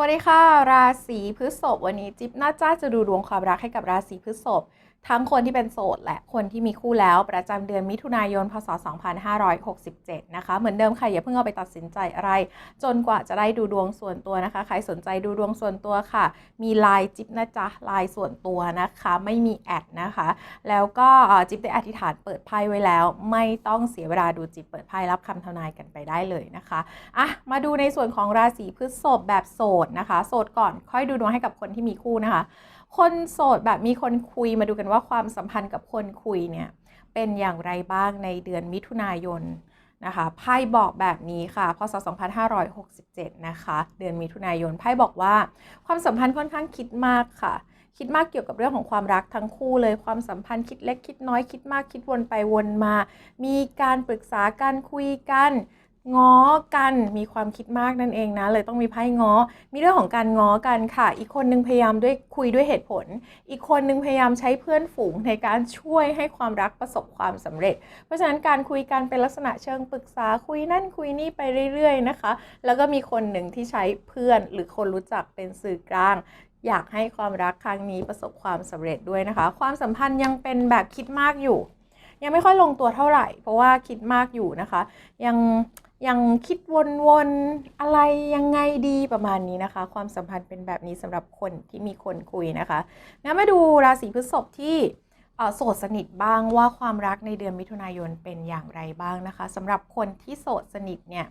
วัสดีค่ะ ราศีพฤษภวันนี้จิ๊บน่าจ้าจะดูดวงความรักให้กับราศีพฤษภ ทั้งคนที่เป็นโสดและคนที่มีคู่แล้วประจำเดือนมิถุนายน พศ 2567 นะคะ เหมือนเดิมค่ะอย่าเพิ่งเอาไปตัดสินใจอะไร จนกว่าจะได้ดูดวงส่วนตัวนะคะ ใครสนใจดูดวงส่วนตัวค่ะ มีไลน์จิ๊บนะจ๊ะไลน์ส่วนตัวนะคะ ไม่มีแอดนะคะ แล้วก็จิ๊บได้อธิษฐานเปิดไพ่ไว้แล้ว ไม่ต้องเสียเวลาดูจิ๊บเปิดไพ่รับคำทำนายกันไปได้เลยนะคะอะมาดูในส่วนของราศีพฤษภแบบโสดนะคะ โสดก่อนค่อยดูดวงให้กับคนที่มีคู่นะคะ คนโสดแบบมีคนคุยมาดูกันว่าความสัมพันธ์กับคนคุยเนี่ยเป็นอย่างไรบ้างในเดือนมิถุนายนนะคะไพ่บอกแบบนี้ค่ะพศ2567 นะคะ เดือนมิถุนายนไพ่บอกว่าความสัมพันธ์ค่อนข้างคิดมากค่ะ คิดมากเกี่ยวกับเรื่องของความรักทั้งคู่เลยความสัมพันธ์คิดเล็กคิดน้อยคิดมากคิดวนไปวนมา มีการปรึกษากันคุยกัน ง้อกันมีความคิดมากนั่นเองนะ เลยต้องมีไพ่ง้อ มีเรื่องของการง้อกันค่ะ อีกคนนึงพยายามด้วยคุยด้วยเหตุผล อีกคนนึงพยายามใช้เพื่อนฝูงในการช่วยให้ความรักประสบความสำเร็จ เพราะฉะนั้นการคุยกันเป็นลักษณะเชิงปรึกษาคุยนั่นคุยนี่ไปเรื่อยๆนะคะ แล้วก็มีคนหนึ่งที่ใช้เพื่อนหรือคนรู้จักเป็นสื่อกลางอยากให้ความรักครั้งนี้ประสบความสำเร็จด้วยนะคะ ความสัมพันธ์ยังเป็นแบบคิดมากอยู่ ยังไม่ค่อยลงตัวเท่าไหร่ เพราะว่าคิดมากอยู่นะคะ ยัง ยังคิดวนๆอะไรยังไงดีประมาณนี้นะคะ ความสัมพันธ์เป็นแบบนี้สำหรับคนที่มีคนคุยนะคะงั้นมาดูราศีพฤษภที่โสดสนิทบ้างว่าความรักในเดือนมิถุนายนเป็นอย่างไรบ้างนะคะสำหรับคนที่โสดสนิทเนี่ย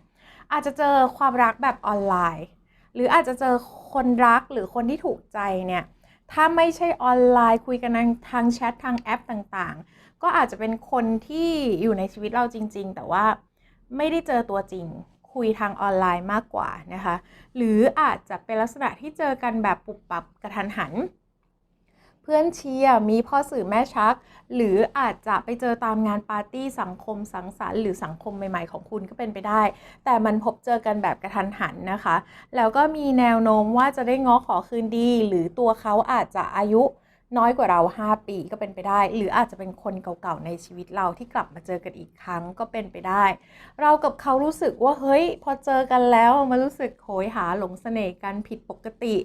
อาจจะเจอความรักแบบออนไลน์ หรืออาจจะเจอคนรักหรือคนที่ถูกใจเนี่ยถ้าไม่ใช่ออนไลน์คุยกันทางแชททางแอปต่างๆ ก็อาจจะเป็นคนที่อยู่ในชีวิตเราจริง ๆ แต่ว่า ไม่ได้เจอตัวจริง คุยทางออนไลน์มากกว่านะคะ หรืออาจจะเป็นลักษณะที่เจอกันแบบปุบปับกระทันหัน เพื่อนเชียร์มีพ่อสื่อแม่ชัก หรืออาจจะไปเจอตามงานปาร์ตี้สังคมสังสรรค์หรือสังคมใหม่ๆของคุณก็เป็นไปได้ แต่มันพบเจอกันแบบกระทันหันนะคะ แล้วก็มีแนวโน้มว่าจะได้ง้อขอคืนดี หรือตัวเขาอาจจะอายุ น้อยกว่าเรา 5 ปีก็เป็นไปได้ หรืออาจจะเป็นคนเก่าๆในชีวิตเราที่กลับมาเจอกันอีกครั้งก็เป็นไปได้ เรากับเขารู้สึกว่าเฮ้ย พอเจอกันแล้วมารู้สึกโหยหาหลงเสน่ห์กันผิดปกติ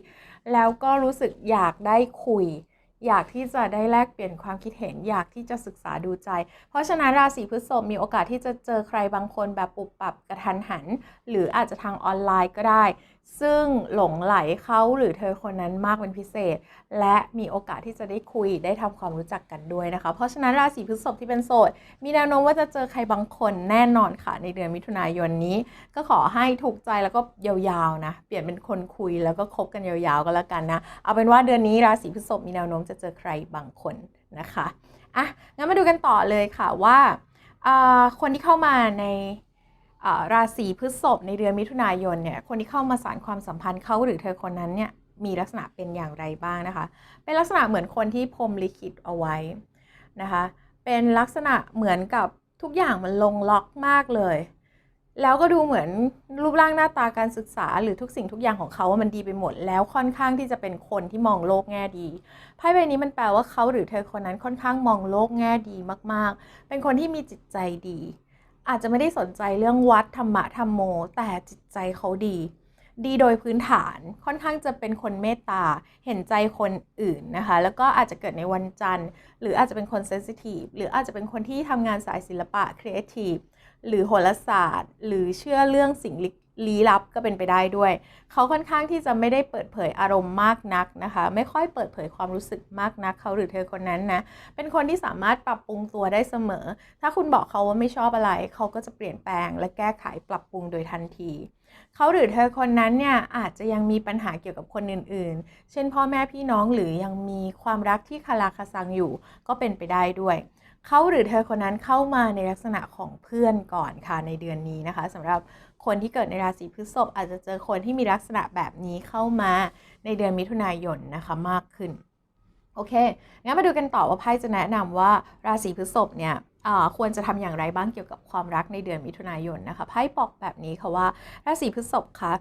แล้วก็รู้สึกอยากได้คุย อยากที่จะได้แลกเปลี่ยนความคิดเห็น อยากที่จะศึกษาดูใจ เพราะฉะนั้นราศีพฤษภมีโอกาสที่จะเจอใครบางคนแบบปุบปับกระทันหัน หรืออาจจะทางออนไลน์ก็ได้ ซึ่งหลงไหลเขาหรือเธอคนนั้นมากเป็นพิเศษ และมีโอกาสที่จะได้คุยได้ทำความรู้จักกันด้วยนะคะ เพราะฉะนั้นราศีพฤษภที่เป็นโสดมีแนวโน้มว่าจะเจอใครบางคนแน่นอนค่ะ ในเดือนมิถุนายนนี้ ก็ขอให้ถูกใจแล้วก็ยาวๆนะเปลี่ยนเป็นคนคุยแล้วก็คบกันยาวๆก็แล้วกันนะเอาเป็นว่าเดือนนี้ราศีพฤษภมีแนวโน้มจะเจอใครบางคนนะคะอะงั้นมาดูกันต่อเลยค่ะว่าคนที่เข้ามาในราศีพฤษภในเดือนมิถุนายนเนี่ยคนที่เข้ามาสานความสัมพันธ์เขาหรือเธอคนนั้นเนี่ยมีลักษณะเป็นอย่างไรบ้างนะคะ เป็นลักษณะเหมือนคนที่พรมลิขิตเอาไว้นะคะ เป็นลักษณะเหมือนกับทุกอย่างมันลงล็อกมากเลย แล้วก็ดูเหมือนรูปร่างหน้าตาการศึกษาหรือทุกสิ่งทุกอย่างของเขาว่ามันดีไปหมด แล้วค่อนข้างที่จะเป็นคนที่มองโลกแง่ดีไพ่ใบนี้มันแปลว่าเขาหรือเธอคนนั้นค่อนข้างมองโลกแง่ดีมาก ๆ เป็นคนที่มีจิตใจดี อาจจะไม่ได้สนใจเรื่องวัดธรรมะธรรมโม แต่จิตใจเขาดี ดีโดยพื้นฐานค่อนข้างจะเป็นคนเมตตาเห็นใจคนอื่นนะคะ แล้วก็อาจจะเกิดในวันจันทร์ หรืออาจจะเป็นคนเซนซิทีฟหรืออาจจะเป็นคนที่ทำงานสายศิลปะครีเอทีฟ หรือโหราศาสตร์ หรือเชื่อเรื่องสิ่งลี้ลับก็เป็นไปได้ด้วย เขาค่อนข้างที่จะไม่ได้เปิดเผยอารมณ์มากนักนะคะ ไม่ค่อยเปิดเผยความรู้สึกมากนัก เขาหรือเธอคนนั้นนะ เป็นคนที่สามารถปรับปรุงตัวได้เสมอ ถ้าคุณบอกเขาว่าไม่ชอบอะไร เขาก็จะเปลี่ยนแปลง และแก้ไขปรับปรุงโดยทันที เขาหรือเธอคนนั้นเนี่ยอาจจะยังมีปัญหาเกี่ยวกับคนอื่น ๆ เช่น พ่อแม่พี่น้องหรือยังมีความรักที่คาราคาซังอยู่ ก็เป็นไปได้ด้วย เขาหรือเธอคนนั้นเข้ามาในลักษณะของเพื่อนก่อนค่ะในเดือนนี้นะคะสำหรับคนที่เกิดในราศีพฤษภอาจจะเจอคนที่มีลักษณะแบบนี้เข้ามาในเดือนมิถุนายนนะคะมากขึ้นโอเคงั้นมาดูกันต่อว่าไพ่จะแนะนำว่าราศีพฤษภเนี่ย ควรจะทำอย่างไรบ้างเกี่ยวกับความรักในเดือนมิถุนายนนะคะไพ่บอกแบบนี้ค่ะว่าราศีพฤษภคะ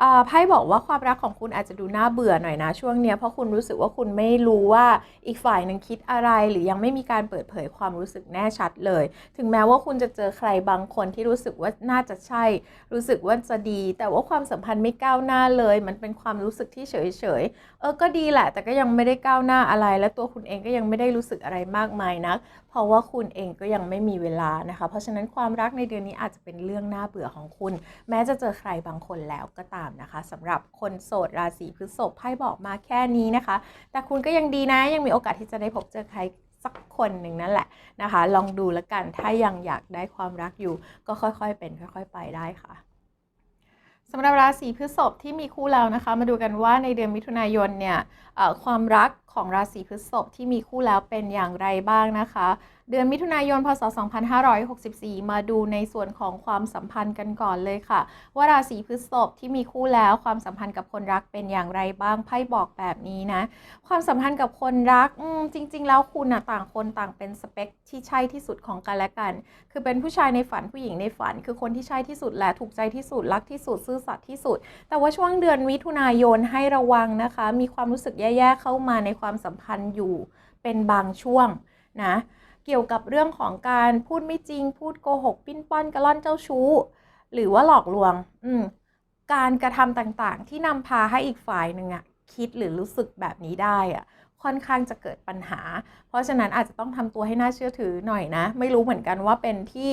อ่าไพ่บอกว่าความรักของคุณอาจจะดูน่าเบื่อหน่อยนะช่วงเนี้ยเพราะคุณรู้สึกว่าคุณไม่รู้ว่าอีกฝ่ายหนึ่งคิดอะไร หรือยังไม่มีการเปิดเผยความรู้สึกแน่ชัดเลย ถึงแม้ว่าคุณจะเจอใครบางคนที่รู้สึกว่าน่าจะใช่ รู้สึกว่าจะดี แต่ว่าความสัมพันธ์ไม่ก้าวหน้าเลย มันเป็นความรู้สึกที่เฉยๆเออก็ดีแหละ แต่ก็ยังไม่ได้ก้าวหน้าอะไร และตัวคุณเองก็ยังไม่ได้รู้สึกอะไรมากมายนัก ราะว่าคุณเองก็ยังไม่มีเวลานะคะ เพราะฉะนั้นความรักในเดือนนี้อาจจะเป็นเรื่องน่าเบื่อของคุณ แม้จะเจอใครบางคนแล้วก็ตามนะคะสำหรับคนโสดราศีพฤษภไพ่บอกมาแค่นี้นะคะ แต่คุณก็ยังดีนะยังมีโอกาสที่จะได้พบเจอใครสักคนหนึ่งนั่นแหละนะคะ ลองดูแล้วกันถ้ายังอยากได้ความรักอยู่ ก็ค่อยๆเป็น ค่อย ๆ ไปได้ค่ะสำหรับราศีพฤษภที่มีคู่แล้วนะคะ มาดูกันว่าในเดือนมิถุนายนเนี่ยความรักของราศีพฤษภที่มีคู่แล้วเป็นอย่างไรบ้างนะคะ เดือนมิถุนายนพศ 2564 มาดูในส่วนของความสัมพันธ์กันก่อนเลยค่ะ ว่าราศีพฤษภที่มีคู่แล้วความสัมพันธ์กับคนรักเป็นอย่างไรบ้างไพ่บอกแบบนี้นะ ความสัมพันธ์กับคนรักจริง ๆ แล้วคุณนะต่างคนต่างเป็นสเปคที่ใช่ที่สุดของกันและกัน คือเป็นผู้ชายในฝันผู้หญิงในฝัน คือคนที่ใช่ที่สุดและถูกใจที่สุดรักที่สุดซื่อสัตย์ที่สุด แต่ว่าช่วงเดือนมิถุนายนให้ระวังนะคะ มีความรู้สึกแย่ๆเข้ามาในความสัมพันธ์อยู่เป็นบางช่วงนะเกี่ยวกับเรื่องของการพูดไม่จริง พูดโกหก ปิ้นป้อนกระล่อนเจ้าชู้ หรือว่าหลอกลวงอืมการกระทำต่างๆ ที่นำพาให้อีกฝ่ายหนึ่งอะคิดหรือรู้สึกแบบนี้ได้อะค่อนข้างจะเกิดปัญหา เพราะฉะนั้นอาจจะต้องทำตัวให้น่าเชื่อถือหน่อยนะ ไม่รู้เหมือนกันว่าเป็นที่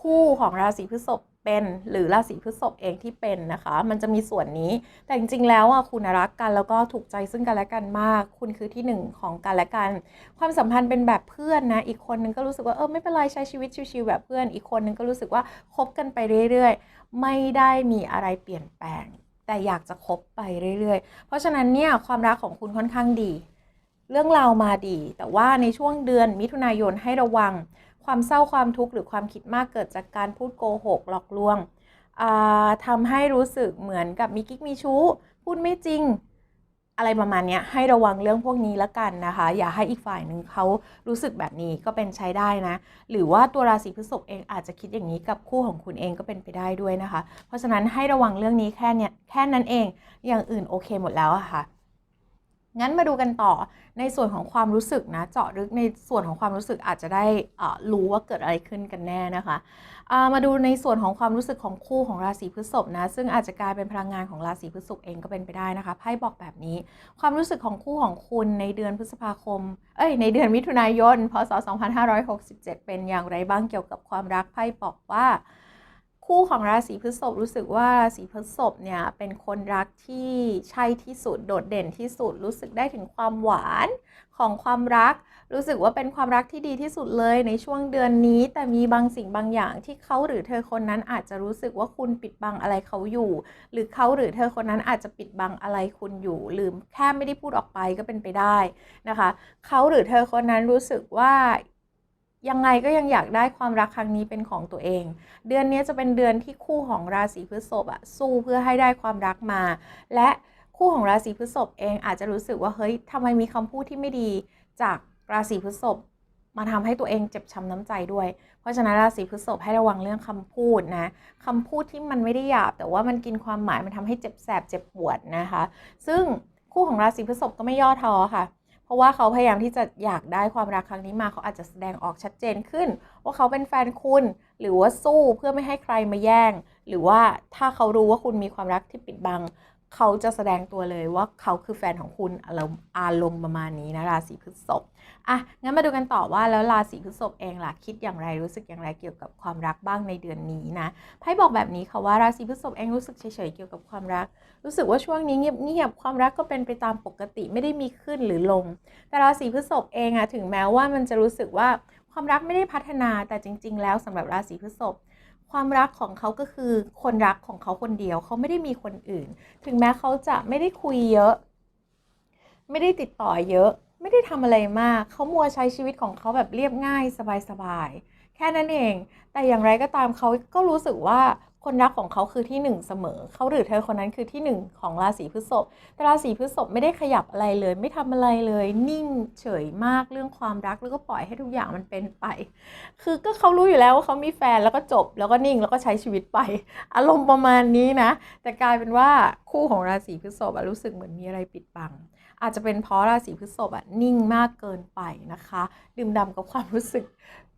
คู่ของราศีพฤษภ เป็นหรือราศีพฤษภเองที่เป็นนะคะ มันจะมีส่วนนี้แต่จริงๆแล้วอะคุณรักกันแล้วก็ถูกใจซึ่งกันและกันมาก คุณคือที่หนึ่งของกันและกัน ความสัมพันธ์เป็นแบบเพื่อนนะอีกคนนึงก็รู้สึกว่าเออไม่เป็นไรใช้ชีวิตชิวๆแบบเพื่อน อีกคนนึงก็รู้สึกว่าคบกันไปเรื่อยๆ ไม่ได้มีอะไรเปลี่ยนแปลง แต่อยากจะคบไปเรื่อยๆ เพราะฉะนั้นเนี่ยความรักของคุณค่อนข้างดี เรื่องราวมาดี แต่ว่าในช่วงเดือนมิถุนายนให้ระวัง ความเศร้าความทุกข์หรือความคิดมากเกิดจากการพูดโกหกหลอกลวงอ่าทำให้รู้สึกเหมือนกับมีกิ๊กมีชู้ พูดไม่จริงอะไรประมาณนี้ให้ระวังเรื่องพวกนี้ละกันนะคะ อย่าให้อีกฝ่ายหนึ่งเขารู้สึกแบบนี้ก็เป็นใช้ได้นะ หรือว่าตัวราศีพฤษภเองอาจจะคิดอย่างนี้กับคู่ของคุณเองก็เป็นไปได้ด้วยนะคะ เพราะฉะนั้นให้ระวังเรื่องนี้แค่เนี้ยแค่นั้นเองอย่างอื่นโอเคหมดแล้วอะค่ะ งั้นมาดูกันต่อในส่วนของความรู้สึกนะ เจาะลึกในส่วนของความรู้สึกอาจจะได้รู้ว่าเกิดอะไรขึ้นกันแน่นะคะามาดูในส่วนของความรู้สึกของคู่ของราศีพฤษภนะ ซึ่งอาจจะกลายเป็นพลังงานของราศีพฤษภเองก็เป็นไปได้นะคะไพ่บอกแบบนี้ ความรู้สึกของคู่ของคุณในเดือนพฤษภาคม เอ้ยในเดือนมิถุนายน พศ 2567 เป็นอย่างไรบ้างเกี่ยวกับความรักไพ่บอกว่า คู่ของราศีพฤษภรู้สึกว่าราศีพฤษภเนี่ยเป็นคนรักที่ใช่ที่สุดโดดเด่นที่สุด รู้สึกได้ถึงความหวานของความรัก รู้สึกว่าเป็นความรักที่ดีที่สุดเลยในช่วงเดือนนี้ แต่มีบางสิ่งบางอย่างที่เขาหรือเธอคนนั้นอาจจะรู้สึกว่าคุณปิดบังอะไรเขาอยู่ หรือเขาหรือเธอคนนั้นอาจจะปิดบังอะไรคุณอยู่หรือแค่ไม่ได้พูดออกไปก็เป็นไปได้นะคะ เขาหรือเธอคนนั้นรู้สึกว่า ยังไงก็ยังอยากได้ความรักครั้งนี้เป็นของตัวเอง เดือนนี้จะเป็นเดือนที่คู่ของราศีพฤษภอะสู้เพื่อให้ได้ความรักมา และคู่ของราศีพฤษภเองอาจจะรู้สึกว่าเฮ้ยทำไมมีคำพูดที่ไม่ดีจากราศีพฤษภมาทำให้ตัวเองเจ็บช้ำน้ำใจด้วย เพราะฉะนั้นราศีพฤษภให้ระวังเรื่องคำพูดนะคำพูดที่มันไม่ได้หยาบ แต่ว่ามันกินความหมายมันทำให้เจ็บแสบเจ็บปวดนะคะ ซึ่งคู่ของราศีพฤษภก็ไม่ย่อท้อค่ะเราะว่าเขาพยายามที่จะอยากได้ความรักครั้งนี้มาเขาอาจจะแสดงออกชัดเจนขึ้น ว่าเขาเป็นแฟนคุณ หรือว่าสู้เพื่อไม่ให้ใครมาแย่ง หรือว่าถ้าเขารู้ว่าคุณมีความรักที่ปิดบัง เขาจะแสดงตัวเลยว่าเขาคือแฟนของคุณอารมณ์อารมณ์ประมาณนี้นะราศีพฤษภอะงั้นมาดูกันต่อว่าแล้วราศีพฤษภเองล่ะคิดอย่างไรรู้สึกอย่างไรเกี่ยวกับความรักบ้างในเดือนนี้นะไพ่บอกแบบนี้ค่ะว่าราศีพฤษภเองรู้สึกเฉยๆเกี่ยวกับความรัก รู้สึกว่าช่วงนี้เงียบๆความรักก็เป็นไปตามปกติไม่ได้มีขึ้นหรือลง แต่ราศีพฤษภเองอะถึงแม้ว่ามันจะรู้สึกว่าความรักไม่ได้พัฒนาแต่จริง ๆ แล้วสำหรับราศีพฤษภ ความรักของเขาก็คือคนรักของเขาคนเดียว เขาไม่ได้มีคนอื่น ถึงแม้เขาจะไม่ได้คุยเยอะ ไม่ได้ติดต่อเยอะ ไม่ได้ทำอะไรมาก เขามัวใช้ชีวิตของเขาแบบเรียบง่ายสบายๆแค่นั้นเอง แต่อย่างไรก็ตามเขาก็รู้สึกว่า คนรักของเขาคือที่หนึ่งเสมอ เขาหรือเธอคนนั้นคือที่หนึ่งของราศีพฤษภแต่ราศีพฤษภไม่ได้ขยับอะไรเลย ไม่ทำอะไรเลย นิ่งเฉยมากเรื่องความรักแล้วก็ปล่อยให้ทุกอย่างมันเป็นไป คือก็เขารู้อยู่แล้วว่าเขามีแฟนแล้วก็จบ แล้วก็นิ่งแล้วก็ใช้ชีวิตไป อารมณ์ประมาณนี้นะ แต่กลายเป็นว่าคู่ของราศีพฤษภรู้สึกเหมือนมีอะไรปิดบัง อาจจะเป็นเพราะราศีพฤษภอะนิ่งมากเกินไปนะคะ ดื่มด่ำกับความรู้สึก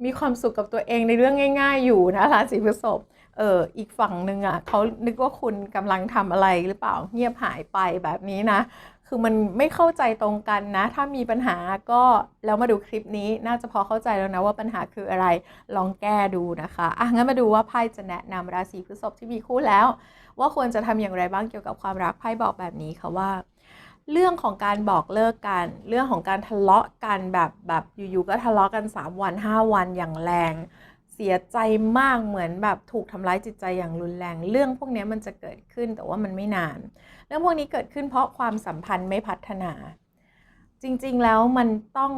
มีความสุขกับตัวเองในเรื่องง่าย ๆ อยู่นะราศีพฤษภ เอออีกฝั่งหนึ่งอะเขานึกว่าคุณกำลังทำอะไรหรือเปล่าเงียบหายไปแบบนี้นะ คือมันไม่เข้าใจตรงกันนะ ถ้ามีปัญหาก็แล้วมาดูคลิปนี้น่าจะพอเข้าใจแล้วนะว่าปัญหาคืออะไรลองแก้ดูนะคะอะงั้นมาดูว่าไพ่จะแนะนำราศีพฤษภที่มีคู่แล้ว ว่าควรจะทำอย่างไรบ้างเกี่ยวกับความรักไพ่บอกแบบนี้ค่ะว่าเรื่องของการบอกเลิกกัน เรื่องของการทะเลาะกันแบบแบบอยู่ๆก็ทะเลาะกัน 3 วัน 5 วันอย่างแรง เสียใจมากเหมือนแบบถูกทำร้ายจิตใจอย่างรุนแรง เรื่องพวกนี้มันจะเกิดขึ้นแต่ว่ามันไม่นาน เรื่องพวกนี้เกิดขึ้นเพราะความสัมพันธ์ไม่พัฒนา จริงๆแล้วมันต้อง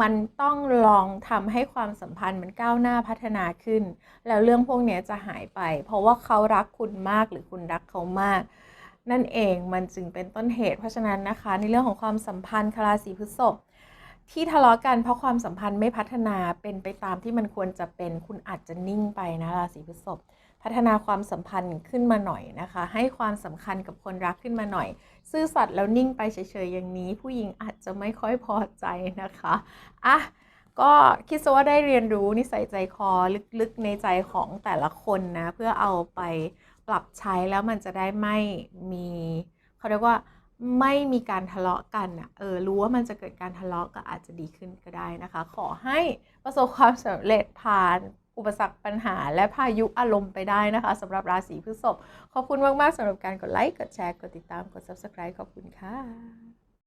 มันต้องลองทำให้ความสัมพันธ์มันก้าวหน้าพัฒนาขึ้น แล้วเรื่องพวกนี้จะหายไป เพราะว่าเขารักคุณมากหรือคุณรักเขามาก นั่นเองมันจึงเป็นต้นเหตุ เพราะฉะนั้นนะคะ ในเรื่องของความสัมพันธ์คาราศีพฤษภ ที่ทะเลาะกันเพราะความสัมพันธ์ไม่พัฒนาเป็นไปตามที่มันควรจะเป็นคุณอาจจะนิ่งไปนะราศีพฤษภพัฒนาความสัมพันธ์ขึ้นมาหน่อยนะคะ ให้ความสำคัญกับคนรักขึ้นมาหน่อย ซื่อสัตย์แล้วนิ่งไปเฉยๆอย่างนี้ ผู้หญิงอาจจะไม่ค่อยพอใจนะคะอะก็คิดซะว่าได้เรียนรู้นิสัยใจคอลึกๆในใจของแต่ละคนนะ เพื่อเอาไปปรับใช้แล้วมันจะได้ไม่มีเขาเรียกว่า ไม่มีการทะเลาะกันอะเออรู้ว่ามันจะเกิดการทะเลาะก็อาจจะดีขึ้นก็ได้นะคะ ขอให้ประสบความสำเร็จผ่านอุปสรรคปัญหาและพายุอารมณ์ไปได้นะคะสำหรับราศีพฤษภขอบคุณมาก ๆสำหรับการกดไลค์ กดแชร์ กดติดตาม กด subscribe ขอบคุณค่ะ